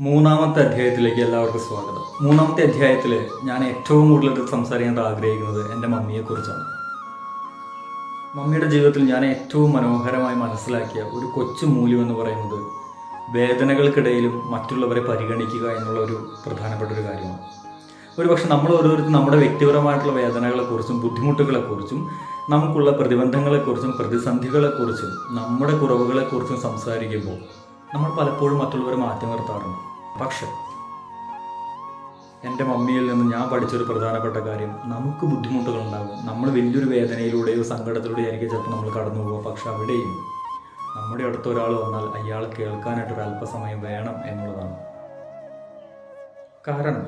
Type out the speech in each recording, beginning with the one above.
മൂന്നാമത്തെ അധ്യായത്തിലേക്ക് എല്ലാവർക്കും സ്വാഗതം. മൂന്നാമത്തെ അധ്യായത്തിൽ ഞാൻ ഏറ്റവും കൂടുതൽ സംസാരിക്കാൻ ആഗ്രഹിക്കുന്നത് എന്റെ മമ്മിയെക്കുറിച്ചാണ് മമ്മിയുടെ ജീവിതത്തിൽ ഞാൻ ഏറ്റവും മനോഹരമായി മനസ്സിലാക്കിയ ഒരു കൊച്ചു മൂല്യം എന്ന് പറയുന്നത് വേദനകൾക്കിടയിലും മറ്റുള്ളവരെ പരിഗണിക്കുക എന്നുള്ള ഒരു പ്രധാനപ്പെട്ട ഒരു കാര്യമാണ്. ഒരു പക്ഷെ നമ്മൾ ഓരോരുത്തരും നമ്മുടെ വ്യക്തിപരമായിട്ടുള്ള വേദനകളെക്കുറിച്ചും ബുദ്ധിമുട്ടുകളെക്കുറിച്ചും നമുക്കുള്ള പ്രതിബന്ധങ്ങളെക്കുറിച്ചും പ്രതിസന്ധികളെക്കുറിച്ചും നമ്മുടെ കുറവുകളെക്കുറിച്ചും സംസാരിക്കുമ്പോൾ നമ്മൾ പലപ്പോഴും മറ്റുള്ളവരെ മാറ്റി നിർത്താറുണ്ട്. പക്ഷെ എന്റെ മമ്മിയിൽ നിന്ന് ഞാൻ പഠിച്ചൊരു പ്രധാനപ്പെട്ട കാര്യം നമുക്ക് ബുദ്ധിമുട്ടുകൾ ബുദ്ധിമുട്ടുകളുണ്ടാകും. നമ്മൾ വലിയൊരു വേദനയിലൂടെയോ സങ്കടത്തിലൂടെയോ ആയിരിക്കും ചിലപ്പോൾ നമ്മൾ കടന്നു പോകുക. പക്ഷെ അവിടെയും നമ്മുടെ അടുത്ത ഒരാൾ വന്നാൽ അയാൾ കേൾക്കാനായിട്ട് ഒരു അല്പസമയം വേണം എന്നുള്ളതാണ്. കാരണം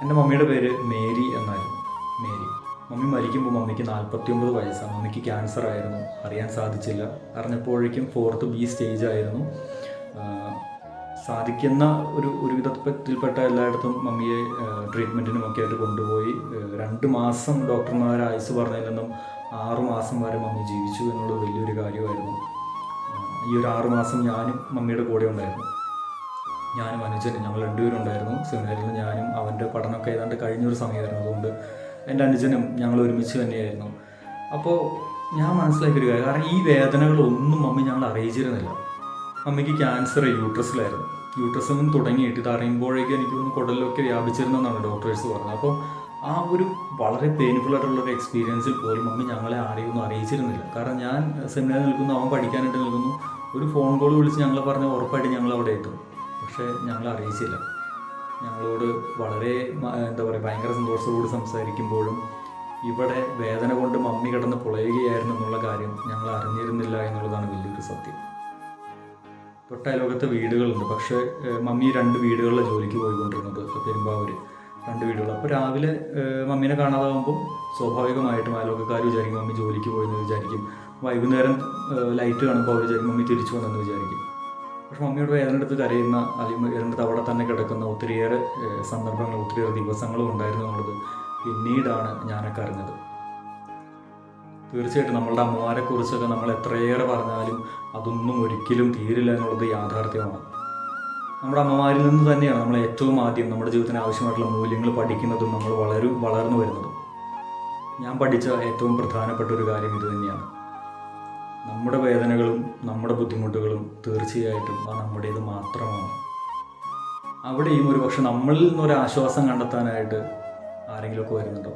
എന്റെ മമ്മിയുടെ പേര് മേരി എന്നായിരുന്നു. മേരി. മമ്മി മരിക്കുമ്പോൾ മമ്മിക്ക് നാൽപ്പത്തി ഒമ്പത് വയസ്സാണ്. മമ്മിക്ക് ക്യാൻസർ ആയിരുന്നു അറിയാൻ സാധിച്ചില്ല. അറിഞ്ഞപ്പോഴേക്കും ഫോർത്ത് ബി സ്റ്റേജ് ആയിരുന്നു. സാധിക്കുന്ന ഒരു ഒരു വിധത്തിൽപ്പെട്ട എല്ലായിടത്തും മമ്മിയെ ട്രീറ്റ്മെന്റിനും ഒക്കെ ആയിട്ട് കൊണ്ടുപോയി. രണ്ട് മാസം ഡോക്ടർമാർ ആയുസ് പറഞ്ഞതിൽ നിന്നും ആറു മാസം വരെ മമ്മി ജീവിച്ചു എന്നുള്ളത് വലിയൊരു കാര്യമായിരുന്നു. ഈ ഒരു ആറു മാസം ഞാനും മമ്മിയുടെ കൂടെ ഉണ്ടായിരുന്നു. ഞാനും അനുജനും ഞങ്ങൾ രണ്ടുപേരും ഉണ്ടായിരുന്നു. സെമിനാരിൽ ഞാനും അവന്റെ പഠനമൊക്കെ ഏതാണ്ട് കഴിഞ്ഞൊരു സമയമായിരുന്നു. അതുകൊണ്ട് എന്റെ അനുജനും ഞങ്ങൾ ഒരുമിച്ച് തന്നെയായിരുന്നു. അപ്പോൾ ഞാൻ മനസ്സിലാക്കിയൊരു കാര്യം കാരണം ഈ വേദനകളൊന്നും മമ്മി ഞങ്ങൾ അറിയിച്ചിരുന്നില്ല. മമ്മിക്ക് ക്യാൻസർ യൂട്രസിലായിരുന്നു യൂട്രസിൽ നിന്ന് തുടങ്ങിയിട്ട് ഇത് അറിയുമ്പോഴേക്കും എനിക്ക് തോന്നുന്നു കുടലിലൊക്കെ വ്യാപിച്ചിരുന്നെന്നാണ് ഡോക്ടേഴ്സ് പറഞ്ഞത്. അപ്പോൾ ആ ഒരു വളരെ പെയിൻഫുൾ ആയിട്ടുള്ള ഒരു എക്സ്പീരിയൻസിൽ പോലും മമ്മി ഞങ്ങളെ ആരെയും ഒന്നും അറിയിച്ചിരുന്നില്ല. കാരണം ഞാൻ സെമിനാർ നിൽക്കുന്നു അവൻ പഠിക്കാനായിട്ട് നിൽക്കുന്നു. ഒരു ഫോൺ കോൾ വിളിച്ച് ഞങ്ങളെ പറഞ്ഞ ഉറപ്പായിട്ട് ഞങ്ങൾ അവിടെ എത്തും. പക്ഷേ ഞങ്ങളെ അറിയിച്ചില്ല. ഞങ്ങളോട് വളരെ എന്താ പറയുക ഭയങ്കര സന്തോഷത്തോട് സംസാരിക്കുമ്പോഴും ഇവിടെ വേദന കൊണ്ട് മമ്മി കിടന്ന് പുളയുകയായിരുന്നു എന്നുള്ള കാര്യം ഞങ്ങൾ അറിഞ്ഞിരുന്നില്ല എന്നുള്ളതാണ് വലിയൊരു സത്യം. തൊട്ടയലോകത്തെ വീടുകളുണ്ട്. പക്ഷേ മമ്മി രണ്ട് വീടുകളിലെ ജോലിക്ക് പോയിക്കൊണ്ടിരുന്നത് പെരുമ്പാവൂർ രണ്ട് വീടുകൾ അപ്പോൾ രാവിലെ മമ്മീനെ കാണാതാകുമ്പോൾ സ്വാഭാവികമായിട്ടും അയലോകക്കാർ വിചാരിക്കും മമ്മി ജോലിക്ക് പോയെന്ന് വിചാരിക്കും. വൈകുന്നേരം ലൈറ്റ് കാണുമ്പോൾ അവർ വിചാരിക്കും മമ്മി തിരിച്ചു വന്നെന്ന് വിചാരിക്കും. പക്ഷെ മമ്മിയോട് വേദനെടുത്ത് കരയുന്ന അല്ലെങ്കിൽ വേദനെടുത്ത് അവിടെ തന്നെ കിടക്കുന്ന ഒത്തിരിയേറെ സന്ദർഭങ്ങൾ ഒത്തിരിയേറെ ദിവസങ്ങളും ഉണ്ടായിരുന്നു എന്നുള്ളത് പിന്നീടാണ് ഞാനൊക്കെ അറിഞ്ഞത്. തീർച്ചയായിട്ടും നമ്മളുടെ അമ്മമാരെ കുറിച്ചൊക്കെ നമ്മൾ എത്രയേറെ പറഞ്ഞാലും അതൊന്നും ഒരിക്കലും തീരില്ല എന്നുള്ളത് യാഥാർത്ഥ്യമാണ്. നമ്മുടെ അമ്മമാരിൽ നിന്ന് തന്നെയാണ് നമ്മൾ ഏറ്റവും ആദ്യം നമ്മുടെ ജീവിതത്തിന് ആവശ്യമായിട്ടുള്ള മൂല്യങ്ങൾ പഠിക്കുന്നതും നമ്മൾ വളരും വളർന്നു വരുന്നതും. ഞാൻ പഠിച്ച ഏറ്റവും പ്രധാനപ്പെട്ട ഒരു കാര്യം ഇത് തന്നെയാണ്. നമ്മുടെ വേദനകളും നമ്മുടെ ബുദ്ധിമുട്ടുകളും തീർച്ചയായിട്ടും ആ നമ്മുടേത് മാത്രമാണ്. അവിടെയും ഒരു പക്ഷെ നമ്മളിൽ നിന്നൊരു ആശ്വാസം കണ്ടെത്താനായിട്ട് ആരെങ്കിലുമൊക്കെ വരുന്നുണ്ടോ?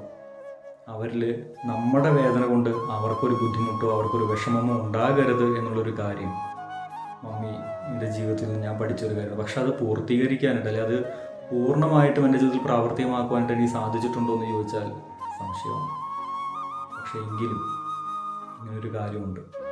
അവരിൽ നമ്മുടെ വേദന കൊണ്ട് അവർക്കൊരു ബുദ്ധിമുട്ടോ അവർക്കൊരു വിഷമമോ ഉണ്ടാകരുത് എന്നുള്ളൊരു കാര്യം. മമ്മി എന്റെ ജീവിതത്തിൽ നിന്ന് ഞാൻ പഠിച്ചൊരു കാര്യം. പക്ഷെ അത് പൂർത്തീകരിക്കാനുണ്ട്. അല്ലെങ്കിൽ അത് പൂർണമായിട്ടും എന്റെ ജീവിതത്തിൽ പ്രാവർത്തികമാക്കുവാനായിട്ട് എനിക്ക് സാധിച്ചിട്ടുണ്ടോ എന്ന് ചോദിച്ചാൽ സംശയമാണ്. പക്ഷേ എങ്കിലും ഇങ്ങനൊരു കാര്യമുണ്ട്.